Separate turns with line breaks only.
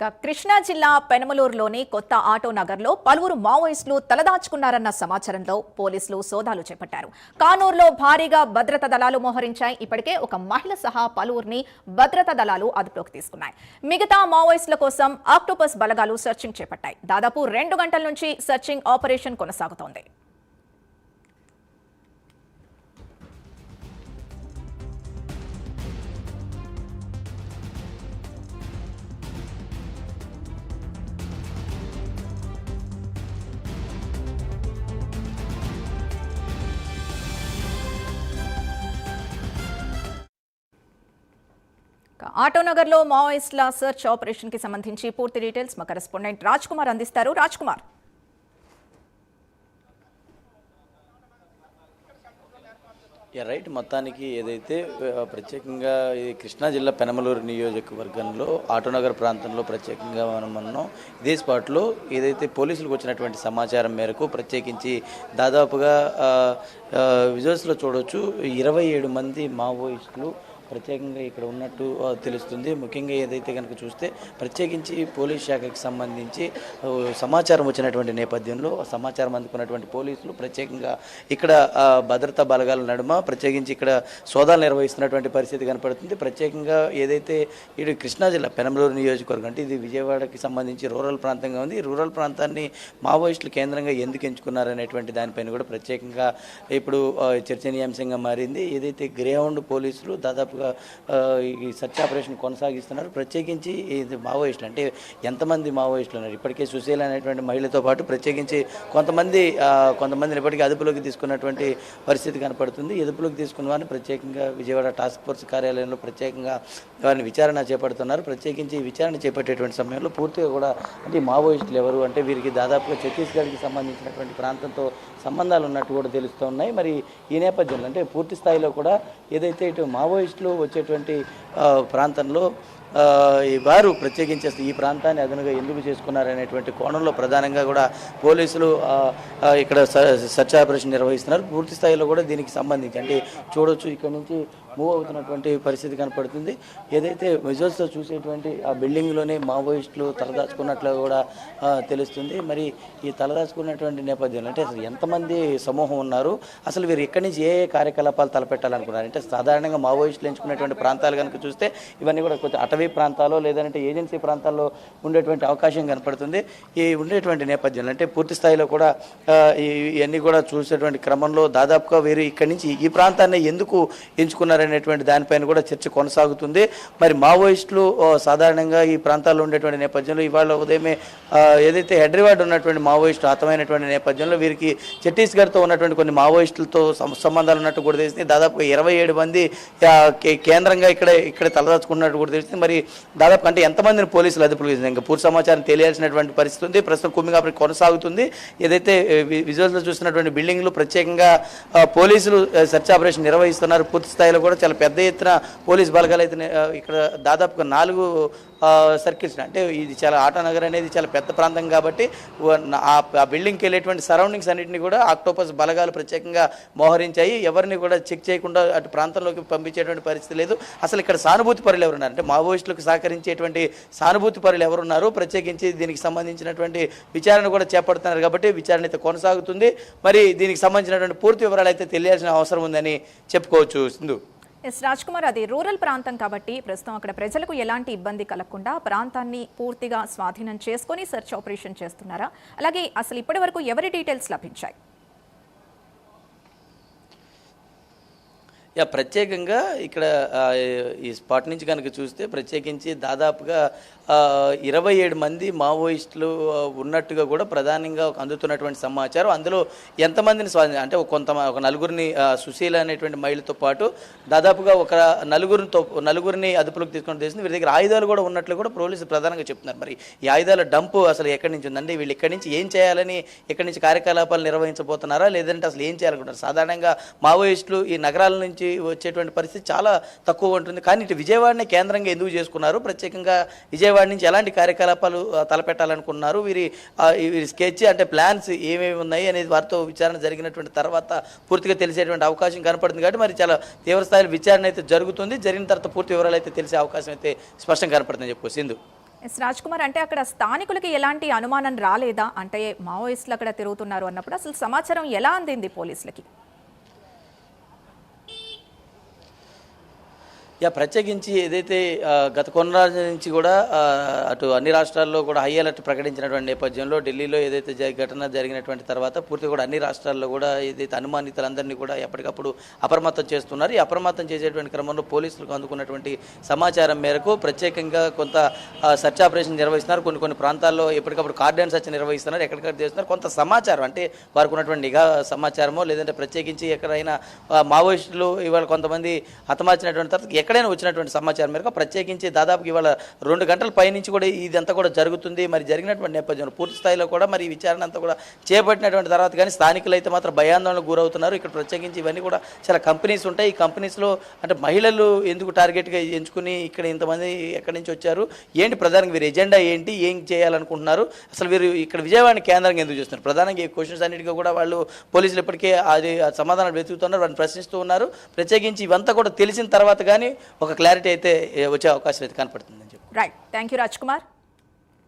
కృష్ణా జిల్లా పెనమలూరులోని కొత్త ఆటో నగర్లో పలువురు మావోయిస్టులు తలదాచుకున్నారన్న సమాచారంలో పోలీసులు సోదాలు చేపట్టారు. కానూరులో భారీగా భద్రతా దళాలు మోహరించాయి. ఇప్పటికే ఒక మహిళ సహా పలువురిని భద్రతా దళాలు అదుపులోకి తీసుకున్నాయి. మిగతా మావోయిస్టుల కోసం ఆక్టోపస్ బలగాలు సెర్చింగ్ చేపట్టాయి. దాదాపు రెండు గంటల నుంచి సెర్చింగ్ ఆపరేషన్ కొనసాగుతోంది. ఆటోనగర్లో మావోయిస్టుల సెర్చ్ ఆపరేషన్కి సంబంధించి పూర్తి డీటెయిల్స్ మా కరెస్పాండెంట్ రాజ్ కుమార్ అందిస్తారు. రాజ్ కుమార్
రైట్ మొత్తానికి ఏదైతే ప్రత్యేకంగా ఈ కృష్ణా జిల్లా పెనమలూరు నియోజకవర్గంలో ఆటోనగర్ ప్రాంతంలో ప్రత్యేకంగా మనం అన్నాం ఇదే స్పాట్లో ఏదైతే పోలీసులకు వచ్చినటువంటి సమాచారం మేరకు ప్రత్యేకించి దాదాపుగా విజువల్స్లో చూడవచ్చు ఇరవై ఏడు మంది మావోయిస్టులు ప్రత్యేకంగా ఇక్కడ ఉన్నట్టు తెలుస్తుంది. ముఖ్యంగా ఏదైతే కనుక చూస్తే ప్రత్యేకించి పోలీస్ శాఖకి సంబంధించి సమాచారం వచ్చినటువంటి నేపథ్యంలో సమాచారం అందుకున్నటువంటి పోలీసులు ప్రత్యేకంగా ఇక్కడ భద్రతా బలగాల నడుమ ప్రత్యేకించి ఇక్కడ సోదాలు నిర్వహిస్తున్నటువంటి పరిస్థితి కనపడుతుంది. ప్రత్యేకంగా ఏదైతే ఇటు కృష్ణా జిల్లా పెనమలూరు నియోజకవర్గం అంటే ఇది విజయవాడకి సంబంధించి రూరల్ ప్రాంతంగా ఉంది. రూరల్ ప్రాంతాన్ని మావోయిస్టులు కేంద్రంగా ఎందుకు ఎంచుకున్నారనేటువంటి దానిపైన కూడా ప్రత్యేకంగా ఇప్పుడు చర్చనీయాంశంగా మారింది. ఏదైతే గ్రేహౌండ్ పోలీసులు దాదాపు దాదాపుగా ఈ సర్చ్ ఆపరేషన్ కొనసాగిస్తున్నారు. ప్రత్యేకించి ఇది మావోయిస్టులు. అంటే ఎంతమంది మావోయిస్టులు ఉన్నారు? ఇప్పటికే సుశీల అనేటువంటి మహిళతో పాటు ప్రత్యేకించి కొంతమంది కొంతమందిని ఇప్పటికీ అదుపులోకి తీసుకున్నటువంటి పరిస్థితి కనపడుతుంది. అదుపులోకి తీసుకున్న వారిని ప్రత్యేకంగా విజయవాడ టాస్క్ ఫోర్స్ కార్యాలయంలో ప్రత్యేకంగా వారిని విచారణ చేపడుతున్నారు. ప్రత్యేకించి విచారణ చేపట్టేటువంటి సమయంలో పూర్తిగా కూడా అంటే మావోయిస్టులు ఎవరు? అంటే వీరికి దాదాపుగా ఛత్తీస్గఢ్కి సంబంధించినటువంటి ప్రాంతంతో సంబంధాలు ఉన్నట్టు కూడా తెలుస్తూ ఉన్నాయి మరి ఈ నేపథ్యంలో అంటే పూర్తి స్థాయిలో కూడా ఏదైతే ఇటు మావోయిస్టులు వచ్చేటువంటి ప్రాంతంలో వారు ప్రత్యేకించి ఈ ప్రాంతాన్ని అదనుగా ఎందుకు చేసుకున్నారనేటువంటి కోణంలో ప్రధానంగా కూడా పోలీసులు ఇక్కడ స- సెర్చ్ ఆపరేషన్ నిర్వహిస్తున్నారు. పూర్తి స్థాయిలో కూడా దీనికి సంబంధించి అంటే చూడొచ్చు ఇక్కడ నుంచి మూవ్ అవుతున్నటువంటి పరిస్థితి కనపడుతుంది. ఏదైతే విజువల్స్తో చూసేటువంటి ఆ బిల్డింగ్లోనే మావోయిస్టులు తలదాచుకున్నట్లు కూడా తెలుస్తుంది. మరి ఈ తలదాచుకున్నటువంటి నేపథ్యంలో అంటే అసలు ఎంతమంది సమూహం ఉన్నారు? అసలు వీరు ఇక్కడి నుంచి ఏ ఏ కార్యకలాపాలు తలపెట్టాలనుకున్నారు? అంటే సాధారణంగా మావోయిస్టులు ఎంచుకునేటువంటి ప్రాంతాలు కనుక చూస్తే ఇవన్నీ కూడా కొంచెం అటవీ ప్రాంతాల్లో లేదంటే ఏజెన్సీ ప్రాంతాల్లో ఉండేటువంటి అవకాశం కనపడుతుంది. ఈ ఉండేటువంటి నేపథ్యంలో అంటే పూర్తి స్థాయిలో కూడా ఇవన్నీ కూడా చూసేటువంటి క్రమంలో దాదాపుగా వీరు ఇక్కడి నుంచి ఈ ప్రాంతాన్ని ఎందుకు ఎంచుకున్నారనేటువంటి దానిపైన కూడా చర్చ కొనసాగుతుంది. మరి మావోయిస్టులు సాధారణంగా ఈ ప్రాంతాల్లో ఉండేటువంటి నేపథ్యంలో ఇవాళ ఉదయమే ఏదైతే హెడ్రివాడ్ ఉన్నటువంటి మావోయిస్టు హతమైనటువంటి నేపథ్యంలో వీరికి ఛత్తీస్గఢ్తో ఉన్నటువంటి కొన్ని మావోయిస్టులతో సం- సంబంధాలు ఉన్నట్టు కూడా తెలిసింది దాదాపుగా ఇరవై ఏడు మంది కేంద్రంగా ఇక్కడ ఇక్కడ తలదాచుకున్నట్టు కూడా తెలిసింది మరి దాదాపు అంటే ఎంతమందిని పోలీసులు అదుపులో ఇంకా పూర్తి సమాచారం తెలియాల్సినటువంటి పరిస్థితి ఉంది. ప్రస్తుతం కుమ్మింగ్ కొనసాగుతుంది. ఏదైతే విజువల్స్లో చూస్తున్నటువంటి బిల్డింగ్లు ప్రత్యేకంగా పోలీసులు సెర్చ్ ఆపరేషన్ నిర్వహిస్తున్నారు. పూర్తి స్థాయిలో కూడా చాలా పెద్ద ఎత్తున పోలీస్ బలగాలు అయితే ఇక్కడ దాదాపుగా నాలుగు సర్కిల్స్ అంటే ఇది చాలా ఆటానగర్ అనేది చాలా పెద్ద ప్రాంతం కాబట్టి ఆ బిల్డింగ్కి వెళ్ళేటువంటి సరౌండింగ్స్ అన్నింటినీ కూడా ఆక్టోపస్ బలగాలు ప్రత్యేకంగా మోహరించాయి. ఎవరిని కూడా చెక్ చేయకుండా అటు ప్రాంతంలోకి పంపించేటువంటి పరిస్థితి లేదు. అసలు ఇక్కడ సానుభూతి పరులు ఎవరున్నారు? అంటే మావోయిస్టులకు సహకరించేటువంటి సానుభూతి పరులు ఎవరున్నారో ప్రత్యేకించి దీనికి సంబంధించినటువంటి విచారణ కూడా చేపడుతున్నారు కాబట్టి విచారణ అయితే కొనసాగుతుంది. మరి దీనికి సంబంధించినటువంటి పూర్తి వివరాలు అయితే తెలియాల్సిన అవసరం ఉందని చెప్పుకోవచ్చు. సింధు.
ఎస్ రాజ్ కుమార్ అది రూరల్ ప్రాంతం కాబట్టి ప్రస్తుతం అక్కడ ప్రజలకు ఎలాంటి ఇబ్బంది కలగకుండా ప్రాంతాన్ని పూర్తిగా స్వాధీనం చేసుకొని సెర్చ్ ఆపరేషన్ చేస్తున్నారా? అలాగే అసలు ఇప్పటి వరకు ఎవరి డీటెయిల్స్ లభించాయి?
యా ప్రత్యేకంగా ఇక్కడ ఈ స్పాట్ నుంచి కనుక చూస్తే ప్రత్యేకించి దాదాపుగా ఇరవై ఏడు మంది మావోయిస్టులు ఉన్నట్టుగా కూడా ప్రధానంగా అందుతున్నటువంటి సమాచారం. అందులో ఎంతమందిని స్వాధీనం అంటే కొంత ఒక నలుగురిని సుశీల అనేటువంటి మహిళతో పాటు దాదాపుగా ఒక నలుగురితో నలుగురిని అదుపులోకి తీసుకొని తెలిసింది వీరి దగ్గర ఆయుధాలు కూడా ఉన్నట్లు కూడా పోలీసులు ప్రధానంగా చెప్తున్నారు. మరి ఈ ఆయుధాల డంపు అసలు ఎక్కడి నుంచి ఉందండి? వీళ్ళు ఇక్కడి నుంచి ఏం చేయాలని ఇక్కడి నుంచి కార్యకలాపాలు నిర్వహించబోతున్నారా? లేదంటే అసలు ఏం చేయాలనుకుంటారు సాధారణంగా మావోయిస్టులు ఈ నగరాల నుంచి వచ్చేటువంటి పరిస్థితి చాలా తక్కువ ఉంటుంది. కానీ ఇటు విజయవాడని కేంద్రంగా ఎందుకు చేసుకున్నారు? ప్రత్యేకంగా విజయవాడ నుంచి ఎలాంటి కార్యకలాపాలు తలపెట్టాలనుకున్నారు? వీరి వీరి స్కెచ్ అంటే ప్లాన్స్ ఏమేమి ఉన్నాయి అనేది వారితో విచారణ జరిగినటువంటి తర్వాత పూర్తిగా తెలిసేటువంటి అవకాశం కనపడుతుంది కాబట్టి మరి చాలా తీవ్రస్థాయిలో విచారణ అయితే జరుగుతుంది. జరిగిన తర్వాత పూర్తి వివరాలు అయితే తెలిసే అవకాశం అయితే స్పష్టంగా కనపడుతుందని చెప్పుకో సింధు.
ఎస్ రాజ్ కుమార్ అంటే అక్కడ స్థానికులకి ఎలాంటి అనుమానం రాలేదా? అంటే మావోయిస్టులు అక్కడ తిరుగుతున్నారు అన్నప్పుడు అసలు సమాచారం ఎలా అందింది పోలీసులకి?
యా ప్రత్యేకించి ఏదైతే గత కొన్ని రోజుల నుంచి కూడా అటు అన్ని రాష్ట్రాల్లో కూడా హై అలర్ట్ ప్రకటించినటువంటి నేపథ్యంలో ఢిల్లీలో ఏదైతే ఘటన జరిగినటువంటి తర్వాత పూర్తిగా కూడా అన్ని రాష్ట్రాల్లో కూడా ఏదైతే అనుమానితులందరినీ కూడా ఎప్పటికప్పుడు అప్రమత్తం చేస్తున్నారు. ఈ అప్రమత్తం చేసేటువంటి క్రమంలో పోలీసులకు అందుకున్నటువంటి సమాచారం మేరకు ప్రత్యేకంగా కొంత సెర్చ్ ఆపరేషన్ నిర్వహిస్తున్నారు. కొన్ని కొన్ని ప్రాంతాల్లో ఎప్పటికప్పుడు కార్డన్ సెర్చ్ నిర్వహిస్తున్నారు. ఎక్కడికక్కడ చేస్తున్నారు. కొంత సమాచారం అంటే వారికి ఉన్నటువంటి నిఘా సమాచారమో లేదంటే ప్రత్యేకించి ఎక్కడైనా మావోయిస్టులు ఇవాళ కొంతమంది హతమార్చినటువంటి తర్వాత ఎక్కడైనా వచ్చినటువంటి సమాచారం మేరకు ప్రత్యేకించి దాదాపు ఇవాళ రెండు గంటల పైనుంచి కూడా ఇదంతా కూడా జరుగుతుంది. మరి జరిగినటువంటి నేపథ్యంలో పూర్తి స్థాయిలో కూడా మరి ఈ విచారణ అంతా కూడా చేపట్టినటువంటి తర్వాత కానీ స్థానికులు అయితే మాత్రం భయాందోళనకు గురవుతున్నారు. ఇక్కడ ప్రత్యేకించి ఇవన్నీ కూడా చాలా కంపెనీస్ ఉంటాయి. ఈ కంపెనీస్లో అంటే మహిళలు ఎందుకు టార్గెట్గా ఎంచుకుని ఇక్కడ ఇంతమంది ఎక్కడి నుంచి వచ్చారు? ఏంటి ప్రధానంగా వీరి ఎజెండా ఏంటి? ఏం చేయాలనుకుంటున్నారు? అసలు వీరు ఇక్కడ విజయవాడ కేంద్రంగా ఎందుకు చేస్తున్నారు? ప్రధానంగా ఈ క్వశ్చన్స్ అన్నిటికీ కూడా వాళ్ళు పోలీసులు ఇప్పటికే అది సమాధానాలు వెతుకుతున్నారు. వారిని ప్రశ్నిస్తూ ఉన్నారు. ప్రత్యేకించి ఇవంతా కూడా తెలిసిన తర్వాత కానీ ఒక క్లారిటీ అయితే వచ్చే అవకాశం అయితే కనపడుతుందని చెప్పి.
Right thank you Raj Kumar